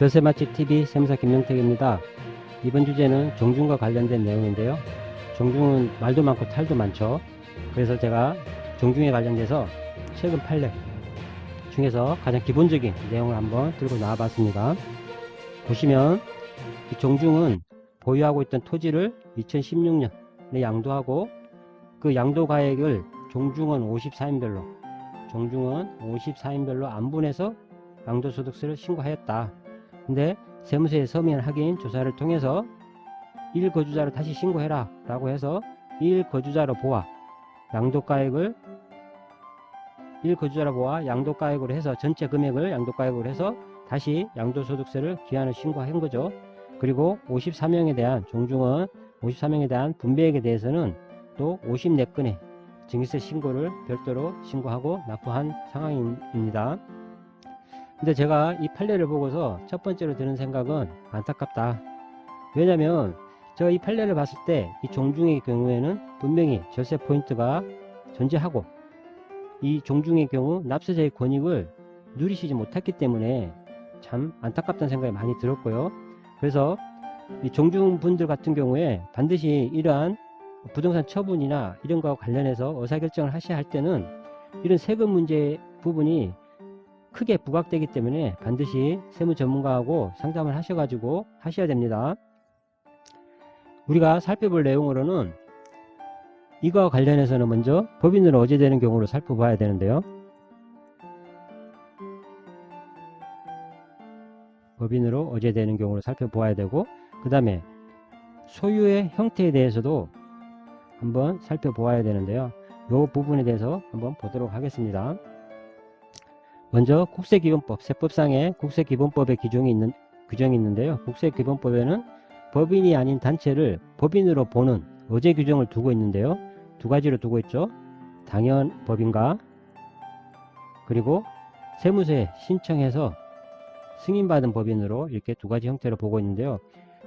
절세 맛집 TV 세무사 김명택입니다. 이번 주제는 종중과 관련된 내용인데요. 종중은 말도 많고 탈도 많죠. 그래서 제가 종중에 관련돼서 최근 판례 중에서 가장 기본적인 내용을 한번 들고 나와 봤습니다. 보시면 이 종중은 보유하고 있던 토지를 2016년에 양도하고 그 양도 가액을 종중은 54인별로 종중은 54인별로 안분해서 양도소득세를 신고하였다. 근데 세무서에 서면 확인 조사를 통해서 1거주자로 다시 신고해라 라고 해서 1거주자로 보아 양도가액을 1거주자로 보아 양도가액으로 해서 전체 금액을 양도가액으로 해서 다시 양도소득세를 기한을 신고한 거죠. 그리고 54명에 대한 종중은 54명에 대한 분배액에 대해서는 또 54건의 증여세 신고를 별도로 신고하고 납부한 상황입니다. 근데 제가 이 판례를 보고서 첫 번째로 드는 생각은 안타깝다. 왜냐면 제가 이 판례를 봤을 때 이 종중의 경우에는 분명히 절세 포인트가 존재하고 이 종중의 경우 납세자의 권익을 누리시지 못했기 때문에 참 안타깝다는 생각이 많이 들었고요. 그래서 이 종중 분들 같은 경우에 반드시 이러한 부동산 처분이나 이런 거와 관련해서 의사결정을 하셔야 할 때는 이런 세금 문제 부분이 크게 부각되기 때문에 반드시 세무 전문가하고 상담을 하셔가지고 하셔야 됩니다. 우리가 살펴볼 내용으로는 이거와 관련해서는 먼저 법인으로 어제되는 경우로 살펴봐야 되는데요. 법인으로 어제되는 경우로 살펴보아야 되고 그 다음에 소유의 형태에 대해서도 한번 살펴보아야 되는데요. 이 부분에 대해서 한번 보도록 하겠습니다. 먼저 국세기본법, 세법상의 국세기본법의 규정이 있는 규정이 있는데요. 국세기본법에는 법인이 아닌 단체를 법인으로 보는 어제 규정을 두고 있는데요. 두 가지로 두고 있죠. 당연 법인과 그리고 세무서에 신청해서 승인받은 법인으로 이렇게 두 가지 형태로 보고 있는데요.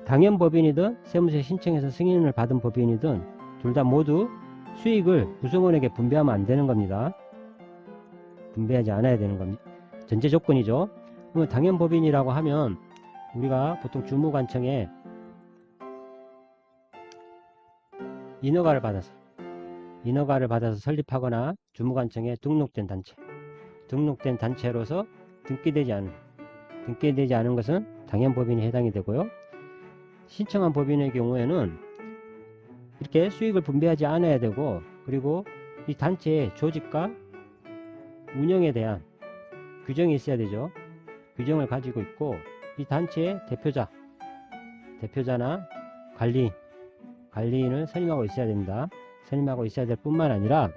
당연 법인이든 세무서에 신청해서 승인을 받은 법인이든 둘 다 모두 수익을 구성원에게 분배하면 안 되는 겁니다. 분배하지 않아야 되는 겁니다. 전제 조건이죠. 그러면 당연 법인이라고 하면 우리가 보통 주무관청에 인허가를 받아서 인허가를 받아서 설립하거나 주무관청에 등록된 단체 등록된 단체로서 등기되지 않은 등기되지 않은 것은 당연 법인에 해당이 되고요. 신청한 법인의 경우에는 이렇게 수익을 분배하지 않아야 되고 그리고 이 단체의 조직과 운영에 대한 규정이 있어야 되죠. 규정을 가지고 있고 이 단체의 대표자, 대표자나 관리인, 관리인을 선임하고 있어야 됩니다. 선임하고 있어야 될 뿐만 아니라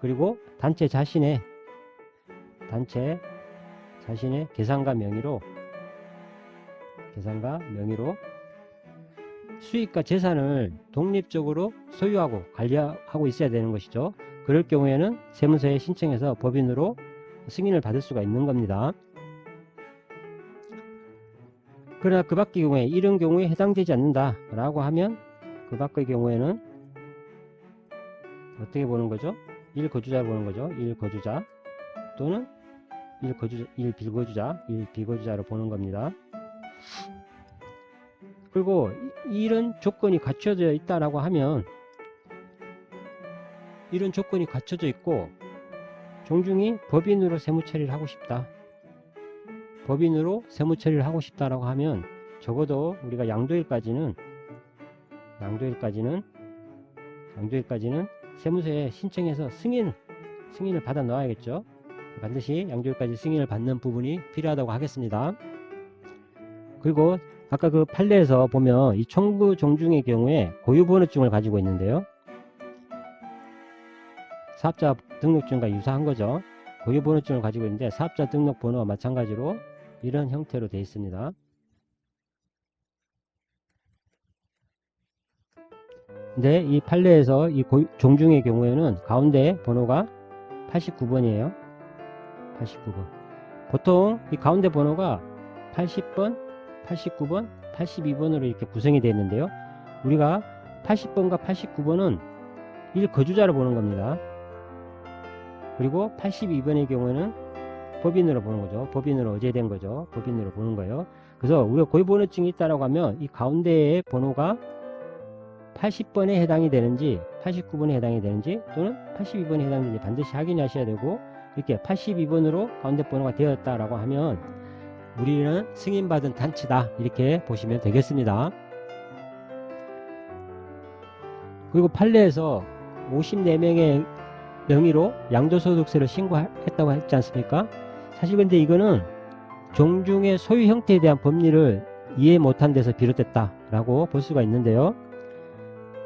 그리고 단체 자신의 단체 자신의 계산과 명의로 계산과 명의로 수익과 재산을 독립적으로 소유하고 관리하고 있어야 되는 것이죠. 그럴 경우에는 세무서에 신청해서 법인으로 승인을 받을 수가 있는 겁니다. 그러나 그 밖의 경우에 이런 경우에 해당되지 않는다 라고 하면 그 밖의 경우에는 어떻게 보는 거죠? 1거주자를 보는 거죠. 1거주자 또는 1거주자, 1비거주자, 1비거주자로 보는 겁니다. 그리고 이런 조건이 갖춰져 있다라고 하면 이런 조건이 갖춰져 있고 종중이 법인으로 세무처리를 하고 싶다. 법인으로 세무처리를 하고 싶다라고 하면 적어도 우리가 양도일까지는 양도일까지는 양도일까지는 세무서에 신청해서 승인 승인을 받아 넣어야겠죠. 반드시 양도일까지 승인을 받는 부분이 필요하다고 하겠습니다. 그리고 아까 그 판례에서 보면 이 청구 종중의 경우에 고유번호증을 가지고 있는데요. 사업자 등록증과 유사한 거죠. 고유번호증을 가지고 있는데 사업자 등록번호와 마찬가지로 이런 형태로 되어 있습니다. 근데 이 판례에서 이 고유- 종중의 경우에는 가운데 번호가 89번이에요. 89번. 보통 이 가운데 번호가 80번, 89번, 82번으로 이렇게 구성이 되어 있는데요. 우리가 80번과 89번은 1거주자로 보는 겁니다. 그리고 82번의 경우에는 법인으로 보는 거죠. 법인으로 어제된 거죠. 법인으로 보는 거예요. 그래서 우리가 고유번호증이 있다라고 하면 이 가운데의 번호가 80번에 해당이 되는지 89번에 해당이 되는지 또는 82번에 해당되는지 반드시 확인하셔야 되고 이렇게 82번으로 가운데 번호가 되었다라고 하면 우리는 승인받은 단체다 이렇게 보시면 되겠습니다. 그리고 판례에서 54명의 명의로 양도소득세를 신고했다고 했지 않습니까? 사실 근데 이거는 종중의 소유 형태에 대한 법리를 이해 못한 데서 비롯됐다라고 볼 수가 있는데요.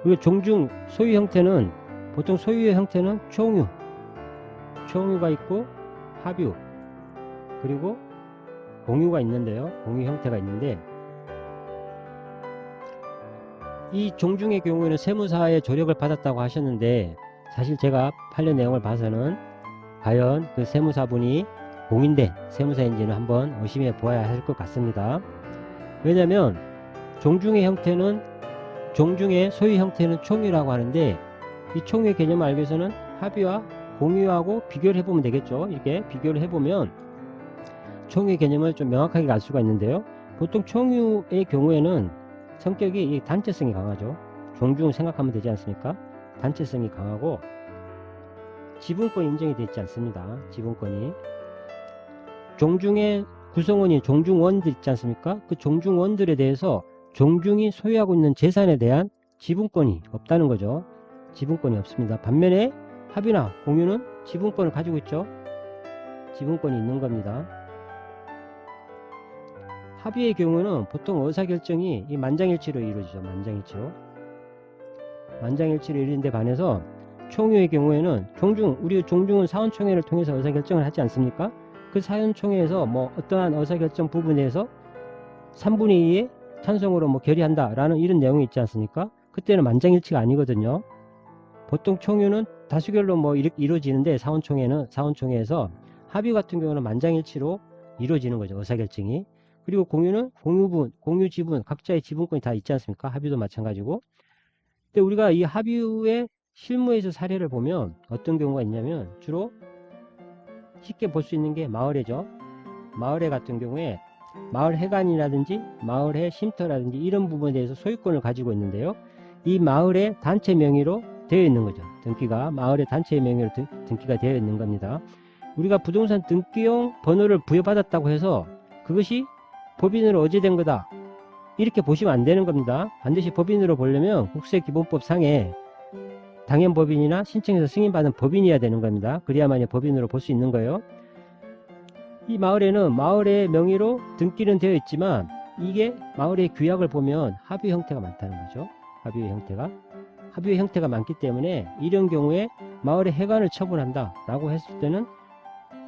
그리고 종중 소유 형태는 보통 소유의 형태는 총유, 총유가 있고 합유, 그리고 공유가 있는데요. 공유 형태가 있는데 이 종중의 경우에는 세무사의 조력을 받았다고 하셨는데 사실 제가 판례 내용을 봐서는 과연 그 세무사분이 공인된 세무사인지는 한번 의심해 보아야 할 것 같습니다. 왜냐하면 종중의 형태는 종중의 소유 형태는 총유라고 하는데 이 총유의 개념을 알기 위해서는 합의와 공유하고 비교를 해보면 되겠죠. 이렇게 비교를 해보면 총유의 개념을 좀 명확하게 알 수가 있는데요. 보통 총유의 경우에는 성격이 이 단체성이 강하죠. 종중을 생각하면 되지 않습니까? 단체성이 강하고 지분권이 인정이 되어 있지 않습니다. 지분권이 종중의 구성원인 종중원들 있지 않습니까? 그 종중원들에 대해서 종중이 소유하고 있는 재산에 대한 지분권이 없다는 거죠. 지분권이 없습니다. 반면에 합의나 공유는 지분권을 가지고 있죠. 지분권이 있는 겁니다. 합의의 경우는 보통 의사결정이 이 만장일치로 이루어지죠. 만장일치로. 만장일치로 이루는 데 반해서 총유의 경우에는 종중, 우리 종중은 사원총회를 통해서 의사결정을 하지 않습니까? 그 사원총회에서 뭐 어떠한 의사결정 부분에서 3분의 2의 찬성으로 뭐 결의한다 라는 이런 내용이 있지 않습니까? 그때는 만장일치가 아니거든요. 보통 총유는 다수결로 뭐 이루, 이루어지는데 사원총회는 사원총회에서 합의 같은 경우는 만장일치로 이루어지는 거죠. 의사결정이. 그리고 공유는 공유분, 공유 지분, 각자의 지분권이 다 있지 않습니까? 합의도 마찬가지고. 근데 우리가 이 합의의 실무에서 사례를 보면 어떤 경우가 있냐면 주로 쉽게 볼 수 있는 게 마을회죠. 마을회 같은 경우에 마을 회관이라든지 마을회 쉼터라든지 이런 부분에 대해서 소유권을 가지고 있는데요. 이 마을의 단체 명의로 되어 있는 거죠. 등기가 마을의 단체 명의로 등, 등기가 되어 있는 겁니다. 우리가 부동산 등기용 번호를 부여받았다고 해서 그것이 법인으로 어제된 거다. 이렇게 보시면 안 되는 겁니다. 반드시 법인으로 보려면 국세기본법 상에 당연 법인이나 신청해서 승인받은 법인이어야 되는 겁니다. 그래야만이 법인으로 볼 수 있는 거예요. 이 마을에는 마을의 명의로 등기는 되어 있지만 이게 마을의 규약을 보면 합의 형태가 많다는 거죠. 합의의 형태가. 합의의 형태가 많기 때문에 이런 경우에 마을의 해관을 처분한다 라고 했을 때는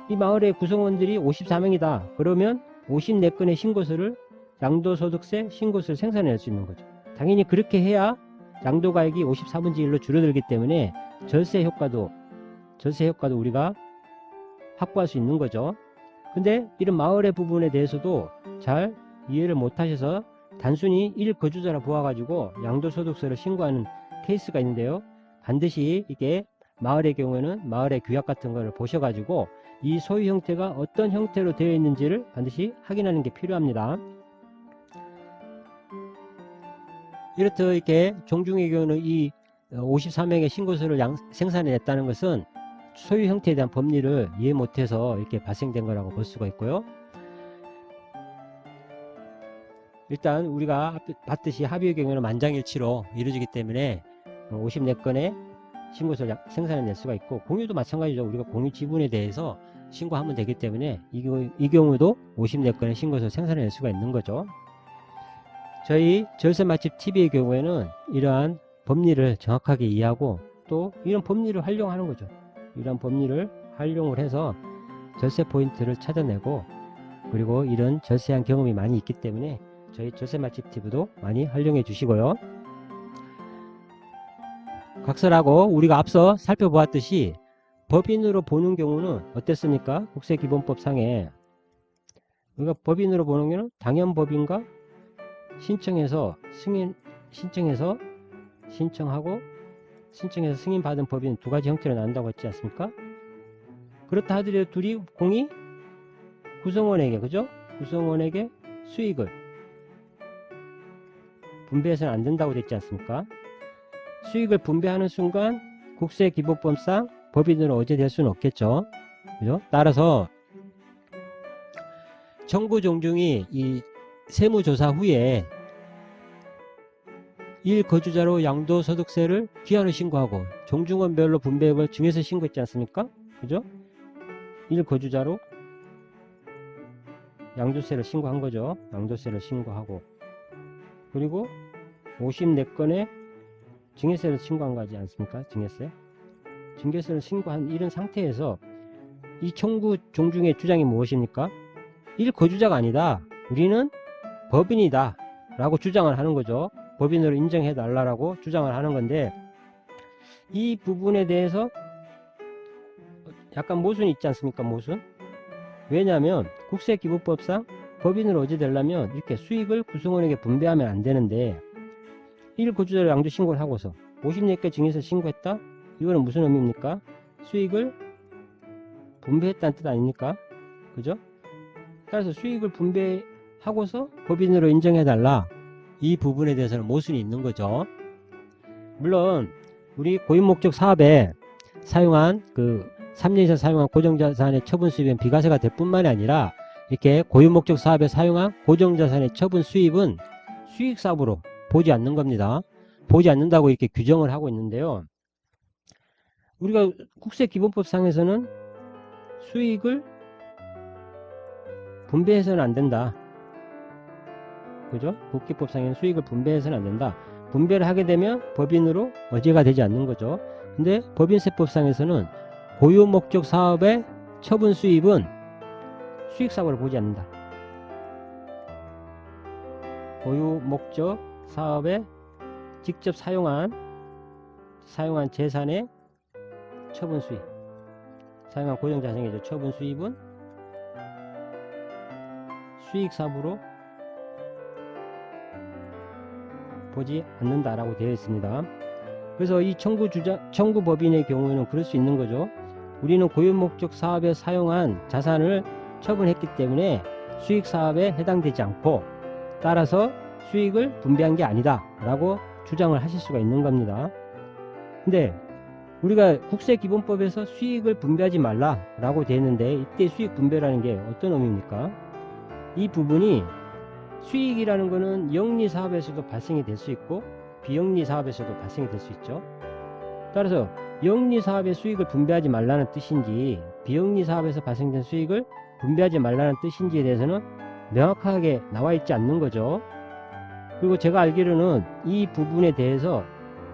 이 마을의 구성원들이 54명이다. 그러면 54건의 신고서를 양도소득세 신고서를 생산해낼 수 있는 거죠. 당연히 그렇게 해야 양도가액이 54분의 1로 줄어들기 때문에 절세 효과도 절세 효과도 우리가 확보할 수 있는 거죠. 근데 이런 마을의 부분에 대해서도 잘 이해를 못 하셔서 단순히 1거주자라 보아가지고 양도소득세를 신고하는 케이스가 있는데요. 반드시 이게 마을의 경우에는 마을의 규약 같은 거를 보셔가지고 이 소유 형태가 어떤 형태로 되어 있는지를 반드시 확인하는 게 필요합니다. 이렇게 종중의 경우는 이 53명의 신고서를 양, 생산해냈다는 것은 소유 형태에 대한 법리를 이해 못해서 이렇게 발생된 거라고 볼 수가 있고요. 일단 우리가 봤듯이 합의의 경우는 만장일치로 이루어지기 때문에 54건의 신고서를 생산해낼 수가 있고 공유도 마찬가지죠. 우리가 공유 지분에 대해서 신고하면 되기 때문에 이, 이 경우도 54건의 신고서를 생산해낼 수가 있는 거죠. 저희 절세 맛집 TV의 경우에는 이러한 법리를 정확하게 이해하고 또 이런 법리를 활용하는 거죠. 이런 법리를 활용을 해서 절세 포인트를 찾아내고 그리고 이런 절세한 경험이 많이 있기 때문에 저희 절세 맛집 TV도 많이 활용해 주시고요. 각설하고 우리가 앞서 살펴보았듯이 법인으로 보는 경우는 어땠습니까? 국세기본법 상에 우리가 법인으로 보는 경우는 당연법인과 신청해서 승인 신청해서 신청하고 신청해서 승인 받은 법인 두 가지 형태로 나온다고 했지 않습니까? 그렇다 하더라도 둘이 공이 구성원에게 그죠? 구성원에게 수익을 분배해서는 안 된다고 됐지 않습니까? 수익을 분배하는 순간 국세 기본법상 법인으로 어제될 수는 없겠죠. 그죠? 따라서 정부 종중이 이 세무조사 후에 1거주자로 양도소득세를 기한을 신고하고 종중원별로 분배액을 증여세 신고했지 않습니까? 그죠? 1거주자로 양도세를 신고한 거죠. 양도세를 신고하고 그리고 54건에 증여세를 신고한 거지 않습니까? 증여세. 증여세를 신고한 이런 상태에서 이 청구 종중의 주장이 무엇입니까? 1거주자가 아니다. 우리는 법인이다. 라고 주장을 하는 거죠. 법인으로 인정해 달라고 주장을 하는 건데 이 부분에 대해서 약간 모순이 있지 않습니까? 모순. 왜냐하면 국세기부법상 법인으로 어제되려면 이렇게 수익을 구성원에게 분배하면 안 되는데 1거주자로 양도 신고를 하고서 54개 증여세 신고했다? 이거는 무슨 의미입니까? 수익을 분배했다는 뜻 아닙니까? 그죠? 따라서 수익을 분배 하고서 법인으로 인정해달라. 이 부분에 대해서는 모순이 있는 거죠. 물론 우리 고유 목적 사업에 사용한 그 3년 이상 사용한 고정자산의 처분 수입은 비과세가 될 뿐만이 아니라 이렇게 고유 목적 사업에 사용한 고정자산의 처분 수입은 수익사업으로 보지 않는 겁니다. 보지 않는다고 이렇게 규정을 하고 있는데요. 우리가 국세기본법상에서는 수익을 분배해서는 안 된다. 그죠? 국기법상에는 수익을 분배해서는 안 된다. 분배를 하게 되면 법인으로 어제가 되지 않는 거죠. 근데 법인세법상에서는 고유 목적 사업의 처분 수입은 수익사고로 보지 않는다. 고유 목적 사업에 직접 사용한 사용한 재산의 처분 수입 사용한 고정자산의 처분 수입은 수익사부로 보지 않는다라고 되어 있습니다. 그래서 이 청구 주자, 청구 법인의 경우에는 그럴 수 있는 거죠. 우리는 고유 목적 사업에 사용한 자산을 처분했기 때문에 수익 사업에 해당되지 않고 따라서 수익을 분배한 게 아니다 라고 주장을 하실 수가 있는 겁니다. 근데 우리가 국세기본법에서 수익을 분배하지 말라 라고 되어 있는데 이때 수익 분배라는 게 어떤 의미입니까? 이 부분이 수익이라는 것은 영리 사업에서도 발생이 될 수 있고 비영리 사업에서도 발생이 될 수 있죠. 따라서 영리 사업의 수익을 분배하지 말라는 뜻인지 비영리 사업에서 발생된 수익을 분배하지 말라는 뜻인지에 대해서는 명확하게 나와 있지 않는 거죠. 그리고 제가 알기로는 이 부분에 대해서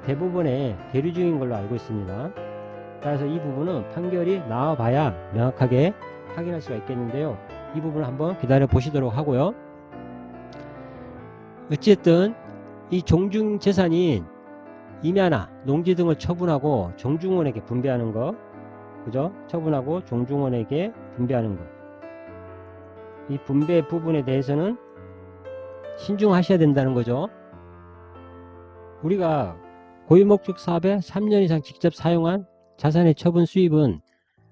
대부분의 계류 중인 걸로 알고 있습니다. 따라서 이 부분은 판결이 나와 봐야 명확하게 확인할 수가 있겠는데요. 이 부분을 한번 기다려 보시도록 하고요. 어쨌든 이 종중 재산인 임야나 농지 등을 처분하고 종중원에게 분배하는 거 그죠? 처분하고 종중원에게 분배하는 거. 이 분배 부분에 대해서는 신중하셔야 된다는 거죠. 우리가 고유목적 사업에 3년 이상 직접 사용한 자산의 처분 수입은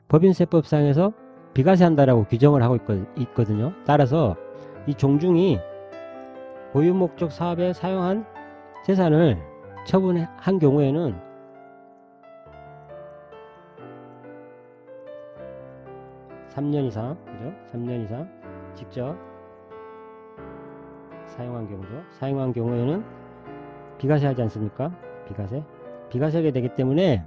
법인세법상에서 비과세한다라고 규정을 하고 있거든요. 따라서 이 종중이 고유목적 사업에 사용한 재산을 처분한 경우에는 (3년) 이상 그죠? (3년) 이상 직접 사용한 경우죠. 사용한 경우에는 비과세 하지 않습니까? 비과세 비과세하게 되기 때문에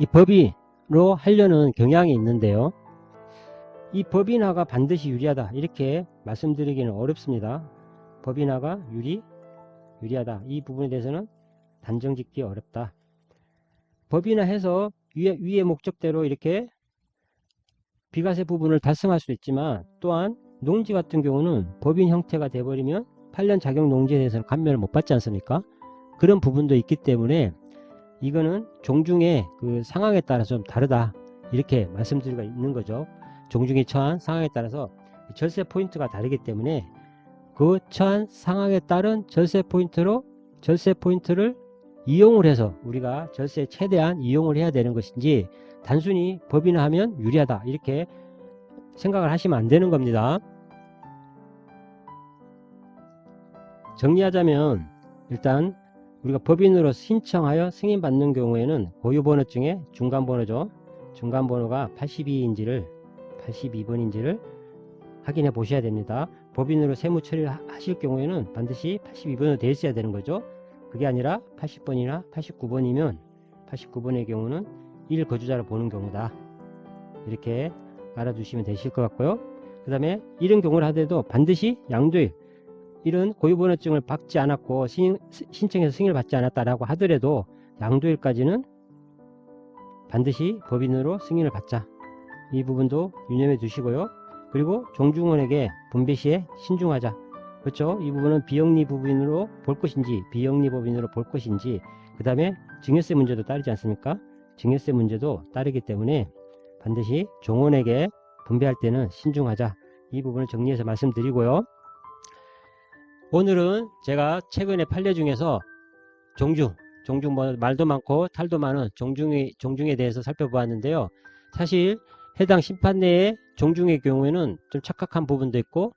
이 법인으로 하려는 경향이 있는데요. 이 법인화가 반드시 유리하다. 이렇게 말씀드리기는 어렵습니다 법인화가 유리 유리하다. 이 부분에 대해서는 단정 짓기 어렵다. 법인화해서 위에, 위의 목적대로 이렇게 비과세 부분을 달성할 수 있지만 또한 농지 같은 경우는 법인 형태가 돼버리면 8년 자격 농지에 대해서는 감면을 못 받지 않습니까? 그런 부분도 있기 때문에 이거는 종중의 그 상황에 따라서 좀 다르다. 이렇게 말씀드리고 있는 거죠. 종중에 처한 상황에 따라서 절세 포인트가 다르기 때문에 그 처한 상황에 따른 절세 포인트로 절세 포인트를 이용을 해서 우리가 절세 최대한 이용을 해야 되는 것인지 단순히 법인화 하면 유리하다 이렇게 생각을 하시면 안 되는 겁니다. 정리하자면 일단 우리가 법인으로 신청하여 승인받는 경우에는 고유번호증의 중간번호죠. 중간번호가 82인지를 82번인지를 확인해 보셔야 됩니다. 법인으로 세무 처리를 하- 하실 경우에는 반드시 82번으로 되어 있어야 되는 거죠. 그게 아니라 80번이나 89번이면 89번의 경우는 1 거주자로 보는 경우다. 이렇게 알아두시면 되실 것 같고요. 그 다음에 이런 경우를 하더라도 반드시 양도일 이런 고유번호증을 받지 않았고 신, 신청해서 승인을 받지 않았다라고 하더라도 양도일까지는 반드시 법인으로 승인을 받자. 이 부분도 유념해 두시고요. 그리고 종중원에게 분배 시에 신중하자. 그렇죠? 이 부분은 비영리 법인으로 볼 것인지 비영리 법인으로 볼 것인지 그 다음에 증여세 문제도 따르지 않습니까? 증여세 문제도 따르기 때문에 반드시 종원에게 분배할 때는 신중하자. 이 부분을 정리해서 말씀드리고요. 오늘은 제가 최근에 판례 중에서 종중, 종중 뭐 말도 많고 탈도 많은 종중의, 종중에 대해서 살펴보았는데요. 사실 해당 심판 내의 종중의 경우에는 좀 착각한 부분도 있고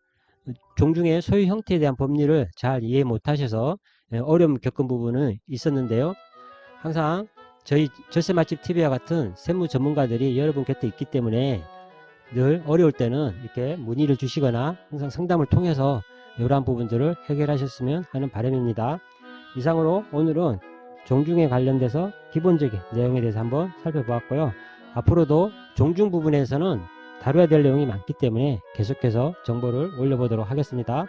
종중의 소유 형태에 대한 법리를 잘 이해 못하셔서 예, 어려움 겪은 부분은 있었는데요. 항상 저희 절세 맛집 TV와 같은 세무 전문가들이 여러분 곁에 있기 때문에 늘 어려울 때는 이렇게 문의를 주시거나 항상 상담을 통해서 이러한 부분들을 해결하셨으면 하는 바람입니다. 이상으로 오늘은 종중에 관련돼서 기본적인 내용에 대해서 한번 살펴보았고요. 앞으로도 종중 부분에서는 다뤄야 될 내용이 많기 때문에 계속해서 정보를 올려보도록 하겠습니다.